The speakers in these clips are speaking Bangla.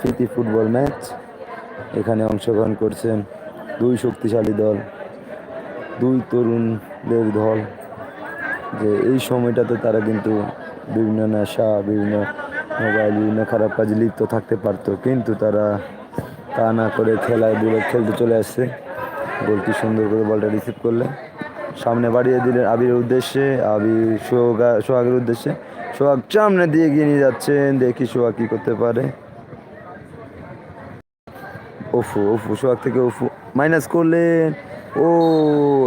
প্রীতি ফুটবল ম্যাচ। এখানে অংশগ্রহণ করছেন দুই শক্তিশালী দল, দুই তরুণদের দল। যে এই সময়টাতে তারা কিন্তু বিভিন্ন নেশা, বিভিন্ন মোবাইল, বিভিন্ন খারাপ কাজে লিপ্ত থাকতে পারতো। কিন্তু তারা তা না করে খেলায় দূরে খেলতে চলে আসছে। গোলটি সুন্দর করে বলটা রিসিভ করলে। সামনে বাড়িয়ে দিলেন আবির উদ্দেশ্যে। আবির সোহাগা সোহাগের উদ্দেশ্যে। সোহাগ সামনে দিয়ে এগিয়ে নিয়ে যাচ্ছেন। দেখি সোহাগ কি করতে পারে। ওফু ওফু, সোহাগ থেকে ওফু। মাইনাস করলেন। ও,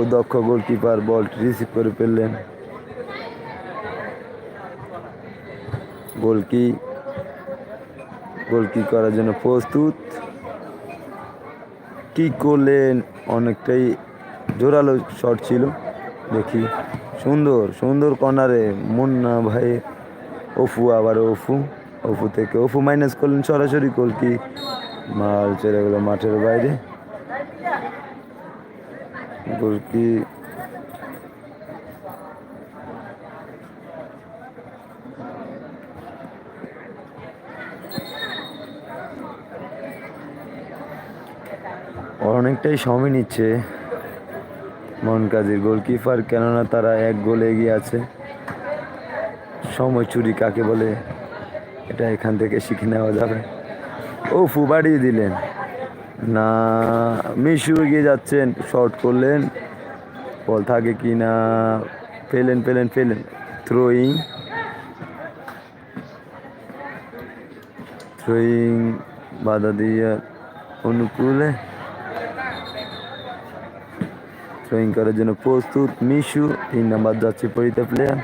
দক্ষ গোলকিপার বল রিসিভ করে ফেললেন। গোলকি গোলকি করার জন্য প্রস্তুত। কি করলেন, অনেকটাই জোরালো শট ছিল। দেখি, সুন্দর সুন্দর কর্নারে মুন্না ভাই অফু আবার অফু অফু থেকে অফু মাইনাস করলেন, সরাসরি গোলকি মাল চলে গেল মাঠের বাইরে। গোলকি। অনেকটাই সময় নিচ্ছে মন কাজের গোলকিপার, কেননা তারা এক গোল এগিয়ে আছে। সময় চুরি কাকে বলে, এটা এখান থেকে শিখে নেওয়া যাবে। ও ফু বাড়িয়ে দিলেন। না, মিশু এগিয়ে যাচ্ছেন শর্ট করলেন। বল থাকে কি না পেলেন পেলেন পেলেন থ্রোয়িং থ্রোয়িং বাধা দিয়ে অনুকূলে। থ্রোয়িং করার জন্য প্রস্তুত মিশু, তিন নাম্বার যাচ্ছে পরিতা প্লেয়ার